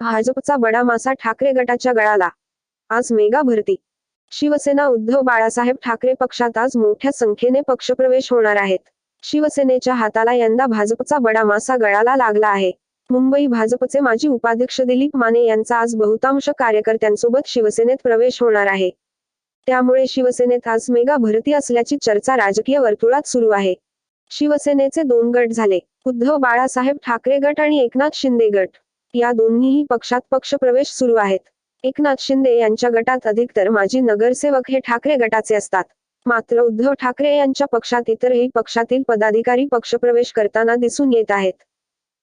भाजपचा बडा मासा ठाकरे गटाच्या गळाला. आज मेगा भरती. शिवसेना उद्धव बाळासाहेब ठाकरे पक्षात आज मोठ्या संख्येने पक्षप्रवेश होणार आहेत. शिवसेनेच्या हाताला यंदा भाजपचा बडा मासा गळाला लागला आहे. मुंबई भाजपचे माजी उपाध्यक्ष दिलीप माने यांचा आज बहुतांश कार्यकर्त्यांसोबत शिवसेनेत प्रवेश होणार आहे. त्यामुळे शिवसेनेत आज मेगा भरती असल्याची चर्चा राजकीय वर्तुळात सुरू आहे. शिवसेनेचे दोन गट झाले उद्धव बाळासाहेब ठाकरे गट आणि एकनाथ शिंदे गट. या दोन्हीही पक्षात पक्षप्रवेश सुरू आहेत. एकनाथ शिंदे यांच्या गटात अधिकतर माजी नगरसेवक हे ठाकरे गटाचे असतात. मात्र उद्धव ठाकरे यांच्या पक्षात इतरही पक्षातील पदाधिकारी पक्षप्रवेश करताना दिसून येत आहेत.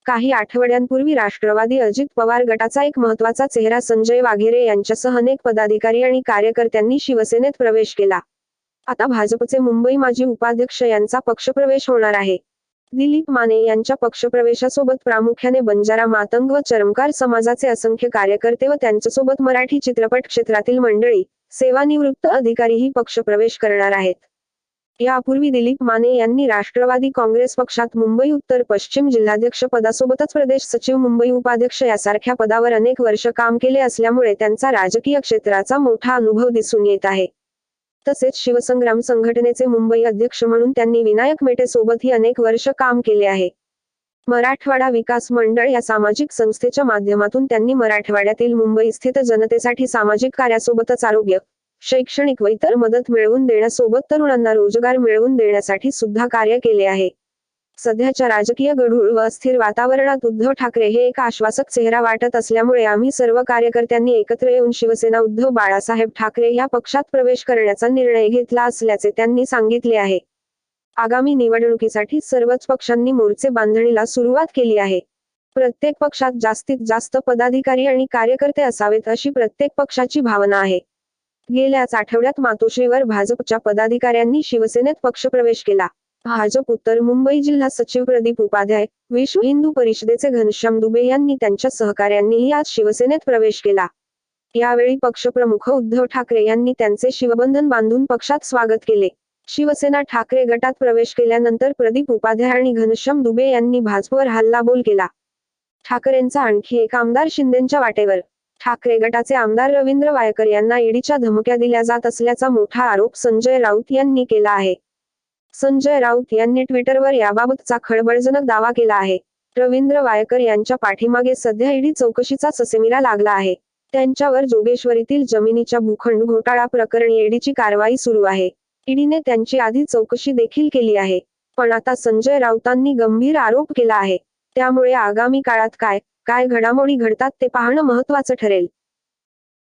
काही आठवड्यांपूर्वी राष्ट्रवादी अजित पवार गटाचा एक महत्त्वाचा चेहरा संजय वाघेरे यांच्यासह अनेक पदाधिकारी आणि कार्यकर्त्यांनी शिवसेनेत प्रवेश केला. आता भाजपचे मुंबई माजी उपाध्यक्ष यांचा पक्षप्रवेश होणार आहे. दिलीप माने यांच्या पक्षप्रवेशासोबत प्रामुख्याने बंजारा मातंग व चरमकार समाजाचे असंख्य कार्यकर्ते व त्यांच्यासोबत मराठी चित्रपट क्षेत्रातील मंडळी सेवानिवृत्त अधिकारीही पक्षप्रवेश करणार आहेत. यापूर्वी दिलीप माने यांनी राष्ट्रवादी काँग्रेस पक्षात मुंबई उत्तर पश्चिम जिल्हाध्यक्ष पदासोबतच प्रदेश सचिव मुंबई उपाध्यक्ष यासारख्या पदावर अनेक वर्ष काम केले असल्यामुळे त्यांचा राजकीय क्षेत्राचा मोठा अनुभव दिसून येत आहे. तसेच शिवसंग्राम संघटनेचे मुंबई अध्यक्ष म्हणून त्यांनी विनायक मेटे सोबतही अनेक वर्ष काम केले आहे. मराठवाडा विकास मंडळ या सामाजिक संस्थेच्या माध्यमातून त्यांनी मराठवाड्यातील मुंबई स्थित जनतेसाठी सामाजिक कार्यासोबतच आरोग्य शैक्षणिक व इतर मदत मिळवून देण्यासोबत तरुणांना रोजगार मिळवून देण्यासाठी सुद्धा कार्य केले आहे. सध्याच्या राजकीय गढूळ व अस्थिर वातावरणात उद्धव ठाकरे हे एक आश्वासक चेहरा वाटत असल्यामुळे आम्ही सर्व कार्यकर्त्यांनी एकत्र येऊन शिवसेना उद्धव बाळासाहेब ठाकरे या पक्षात प्रवेश करण्याचा निर्णय घेतला असल्याचे त्यांनी सांगितले आहे. आगामी निवडणुकीसाठी सर्वच पक्षांनी मोर्चे बांधणीला सुरुवात केली आहे. प्रत्येक पक्षात जास्तीत जास्त पदाधिकारी आणि कार्यकर्ते असावेत अशी प्रत्येक पक्षाची भावना आहे. गेल्याच आठवड्यात मातोश्रीवर भाजपच्या पदाधिकाऱ्यांनी शिवसेनेत पक्षप्रवेश केला. भाजप उत्तर मुंबई जिल्हा सचिव प्रदीप उपाध्याय विश्व हिंदू परिषदेचे घनश्याम दुबे यांनी त्यांच्या सहकाऱ्यांनीही आज शिवसेनेत प्रवेश केला. यावेळी पक्षप्रमुख उद्धव ठाकरे यांनी त्यांचे शिवबंधन बांधून पक्षात स्वागत केले. शिवसेना ठाकरे गटात प्रवेश केल्यानंतर प्रदीप उपाध्याय आणि घनश्याम दुबे यांनी भाजपवर हल्लाबोल केला. ठाकरेंचा आणखी एक आमदार शिंदेच्या वाटेवर. ठाकरे गटाचे आमदार रवींद्र वायकर यांना ईडीच्या धमक्या दिल्या जात असल्याचा मोठा आरोप संजय राऊत यांनी केला आहे. संजय राऊत यांनी ट्विटरवर याबाबतचा खळबळजनक दावा केला आहे. रवींद्र वायकर यांच्या पाठीमागे सध्या ईडी चौकशीचा ससेमिरा लागला आहे. त्यांच्यावर जोगेश्वरीतील जमिनीच्या भूखंड घोटाळा प्रकरणी ईडीची कारवाई सुरू आहे. ईडीने त्यांची आधी चौकशी देखील केली आहे. पण आता संजय राऊतांनी गंभीर आरोप केला आहे. त्यामुळे आगामी काळात काय काय घडामोडी घडतात ते पाहणं महत्वाचं ठरेल.